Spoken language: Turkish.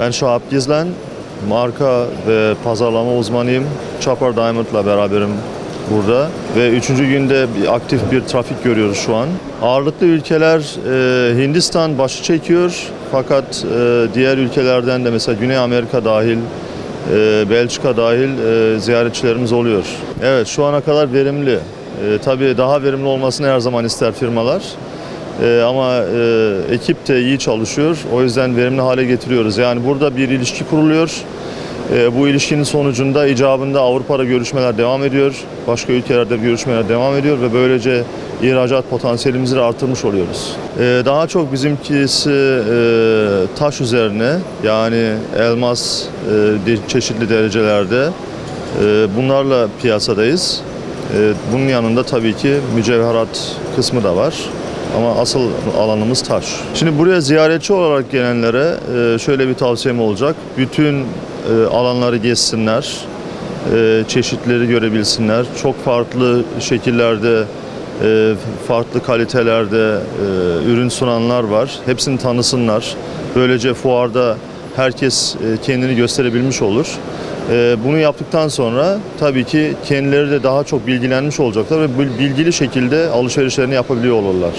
Ben Şahap Gizlen, marka ve pazarlama uzmanıyım. Chopper Diamond'la beraberim burada ve üçüncü günde bir aktif bir trafik görüyoruz şu an. Ağırlıklı ülkeler e, Hindistan başı çekiyor fakat e, diğer ülkelerden de mesela Güney Amerika dahil, e, Belçika dahil e, ziyaretçilerimiz oluyor. Evet şu ana kadar verimli. E, tabii daha verimli olmasını her zaman ister firmalar. Ee, ama e, ekip de iyi çalışıyor. O yüzden verimli hale getiriyoruz. Yani burada bir ilişki kuruluyor. Ee, bu ilişkinin sonucunda icabında Avrupa'da görüşmeler devam ediyor. Başka ülkelerde görüşmeler devam ediyor ve böylece ihracat potansiyelimizi de artırmış oluyoruz. Ee, daha çok bizimkisi e, taş üzerine yani elmas e, çeşitli derecelerde e, bunlarla piyasadayız. E, bunun yanında tabii ki mücevherat kısmı da var. Ama asıl alanımız taş. Şimdi buraya ziyaretçi olarak gelenlere e, şöyle bir tavsiyem olacak. Bütün e, alanları gezsinler, e, çeşitleri görebilsinler. Çok farklı şekillerde, farklı kalitelerde ürün sunanlar var. Hepsini tanısınlar. Böylece fuarda herkes kendini gösterebilmiş olur. E, Bunu yaptıktan sonra tabii ki kendileri de daha çok bilgilenmiş olacaklar ve bilgili şekilde alışverişlerini yapabiliyor olurlar.